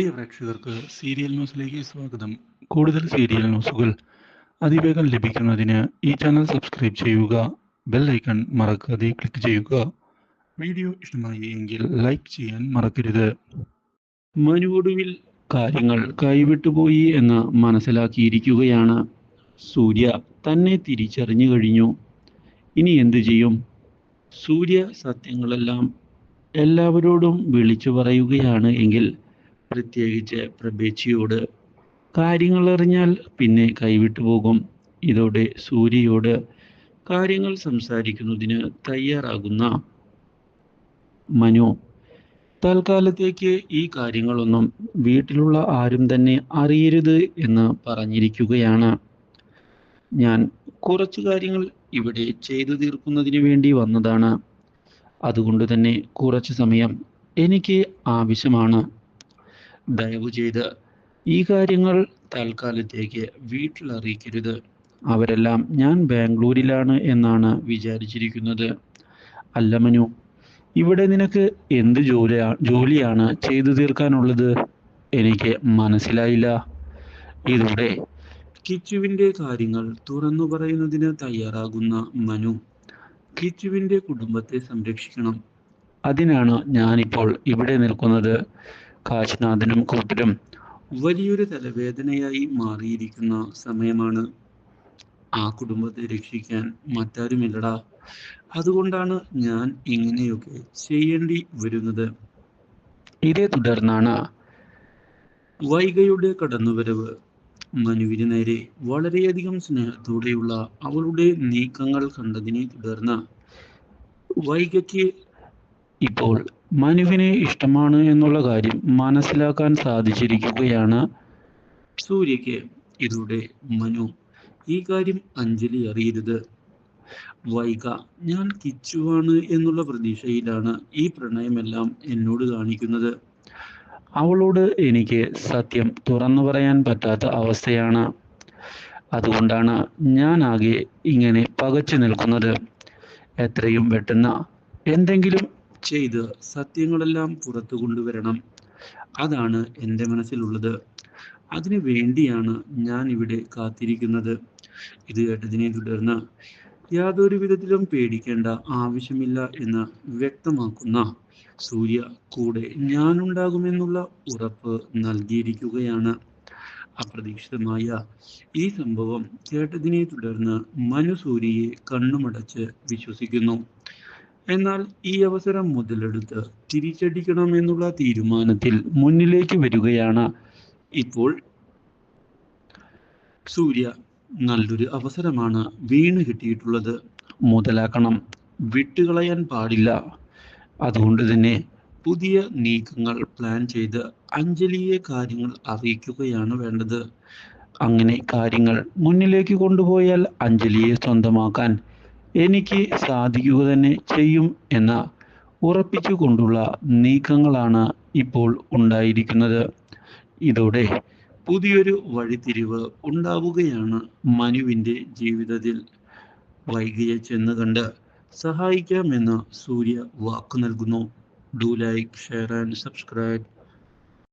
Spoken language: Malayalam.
പ്രിയ പ്രേക്ഷകർക്ക് സീരിയൽ ന്യൂസിലേക്ക് സ്വാഗതം. കൂടുതൽ സീരിയൽ ന്യൂസുകൾ അതിവേഗം ലഭിക്കുന്നതിന് ഈ ചാനൽ സബ്സ്ക്രൈബ് ചെയ്യുക ബെൽ ഐക്കൺ മറക്കാതെ ക്ലിക്ക് ചെയ്യുക. വീഡിയോ ഇഷ്ടമായി എങ്കിൽ ലൈക്ക് ചെയ്യാൻ മറക്കരുത്. മനുവൊടുവിൽ കാര്യങ്ങൾ കൈവിട്ടുപോയി എന്ന് മനസ്സിലാക്കിയിരിക്കുകയാണ്. സൂര്യ തന്നെ തിരിച്ചറിഞ്ഞു കഴിഞ്ഞു. ഇനി എന്തു ചെയ്യും? സൂര്യ സത്യങ്ങളെല്ലാം എല്ലാവരോടും വിളിച്ചു പറയുകയാണ് എങ്കിൽ പ്രത്യേകിച്ച് പ്രഭേച്ചിയോട് കാര്യങ്ങൾ അറിഞ്ഞാൽ പിന്നെ കൈവിട്ടു പോകും. ഇതോടെ സൂര്യയോട് കാര്യങ്ങൾ സംസാരിക്കുന്നതിന് തയ്യാറാകുന്ന മനു തൽക്കാലത്തേക്ക് ഈ കാര്യങ്ങളൊന്നും വീട്ടിലുള്ള ആരും തന്നെ അറിയരുത് എന്ന് പറഞ്ഞിരിക്കുകയാണ്. ഞാൻ കുറച്ച് കാര്യങ്ങൾ ഇവിടെ ചെയ്തു തീർക്കുന്നതിന് വേണ്ടി വന്നതാണ്. അതുകൊണ്ട് തന്നെ കുറച്ച് സമയം എനിക്ക് ആവശ്യമാണ്. ദയവ് ചെയ്ത് ഈ കാര്യങ്ങൾ തൽക്കാലത്തേക്ക് വീട്ടിൽ അറിയിക്കരുത് അവരെല്ലാം ഞാൻ ബാംഗ്ലൂരിലാണ് എന്നാണ് വിചാരിച്ചിരിക്കുന്നത്. അല്ല മനു ഇവിടെ നിനക്ക് എന്ത് ജോലിയാ ജോലിയാണ് ചെയ്തു തീർക്കാനുള്ളത്? എനിക്ക് മനസ്സിലായില്ല. ഇതോടെ കിച്ചുവിന്റെ കാര്യങ്ങൾ തുറന്നു പറയുന്നതിന് തയ്യാറാകുന്ന മനു കിച്ചുവിന്റെ കുടുംബത്തെ സംരക്ഷിക്കണം. അതിനാണ് ഞാനിപ്പോൾ ഇവിടെ നിൽക്കുന്നത്. കാശിനാഥനും കൂട്ടരും വലിയൊരു തലവേദനയായി മാറിയിരിക്കുന്ന സമയമാണ് ആ കുടുംബത്തെ രക്ഷിക്കാൻ മറ്റാരുമില്ലടാ. അതുകൊണ്ടാണ് ഞാൻ ഇങ്ങനെയൊക്കെ ചെയ്യേണ്ടി വരുന്നത്. ഇതേ തുടർന്നാണ് വൈകയുടെ കടന്നുവരവ്. മനുവിന് നേരെ വളരെയധികം സ്നേഹത്തോടെയുള്ള അവളുടെ നീക്കങ്ങൾ കണ്ടതിനെ തുടർന്ന് വൈകയ്ക്ക് ഇപ്പോൾ മനുവിനെ ഇഷ്ടമാണ് എന്നുള്ള കാര്യം മനസ്സിലാക്കാൻ സാധിച്ചിരിക്കുകയാണ് സൂര്യയ്ക്ക് ഇതോടെ മനു. ഈ കാര്യം അഞ്ജലി അറിയരുത്. വൈക ഞാൻ കിച്ചുവാണ് എന്നുള്ള പ്രതീക്ഷയിലാണ് ഈ പ്രണയമെല്ലാം എന്നോട് കാണിക്കുന്നത്. അവളോട് എനിക്ക് സത്യം തുറന്നു പറയാൻ പറ്റാത്ത അവസ്ഥയാണ്. അതുകൊണ്ടാണ് ഞാൻ ആകെ ഇങ്ങനെ പകച്ചു നിൽക്കുന്നത്. എത്രയും പെട്ടെന്ന് എന്തെങ്കിലും ചെയ്ത് സത്യങ്ങളെല്ലാം പുറത്തു കൊണ്ടുവരണം. അതാണ് എന്റെ മനസ്സിലുള്ളത്. അതിനു വേണ്ടിയാണ് ഞാൻ ഇവിടെ കാത്തിരിക്കുന്നത്. ഇത് കേട്ടതിനെ തുടർന്ന് യാതൊരു വിധത്തിലും പേടിക്കേണ്ട ആവശ്യമില്ല എന്ന് വ്യക്തമാക്കുന്ന സൂര്യ കൂടെ ഞാനുണ്ടാകുമെന്നുള്ള ഉറപ്പ് നൽകിയിരിക്കുകയാണ്. അപ്രതീക്ഷിതമായ ഈ സംഭവം കേട്ടതിനെ തുടർന്ന് മനു സൂര്യയെ കണ്ണുമടച്ച് വിശ്വസിക്കുന്നു. എന്നാൽ ഈ അവസരം മുതലെടുത്ത് തിരിച്ചടിക്കണം എന്നുള്ള തീരുമാനത്തിൽ മുന്നിലേക്ക് വരികയാണ്. ഇപ്പോൾ സൂര്യ നല്ലൊരു അവസരമാണ് വീണ് കിട്ടിയിട്ടുള്ളത്. മുതലാക്കണം. വിട്ടുകളയാൻ പാടില്ല. അതുകൊണ്ട് തന്നെ പുതിയ നീക്കങ്ങൾ പ്ലാൻ ചെയ്ത് അഞ്ജലിയെ കാര്യങ്ങൾ അറിയിക്കുകയാണ് വേണ്ടത്. അങ്ങനെ കാര്യങ്ങൾ മുന്നിലേക്ക് കൊണ്ടുപോയാൽ അഞ്ജലിയെ സ്വന്തമാക്കാൻ എനിക്ക് സാധിക്കുക തന്നെ ചെയ്യും എന്ന ഉറപ്പിച്ചുകൊണ്ടുള്ള നീക്കങ്ങളാണ് ഇപ്പോൾ ഉണ്ടായിരിക്കുന്നത്. ഇതോടെ പുതിയൊരു വഴിത്തിരിവ് ഉണ്ടാവുകയാണ് മനുവിന്റെ ജീവിതത്തിൽ. വൈകിയെ ചെന്ന് കണ്ട് സഹായിക്കാമെന്ന് സൂര്യ വാക്ക് നൽകുന്നു. Do like share and subscribe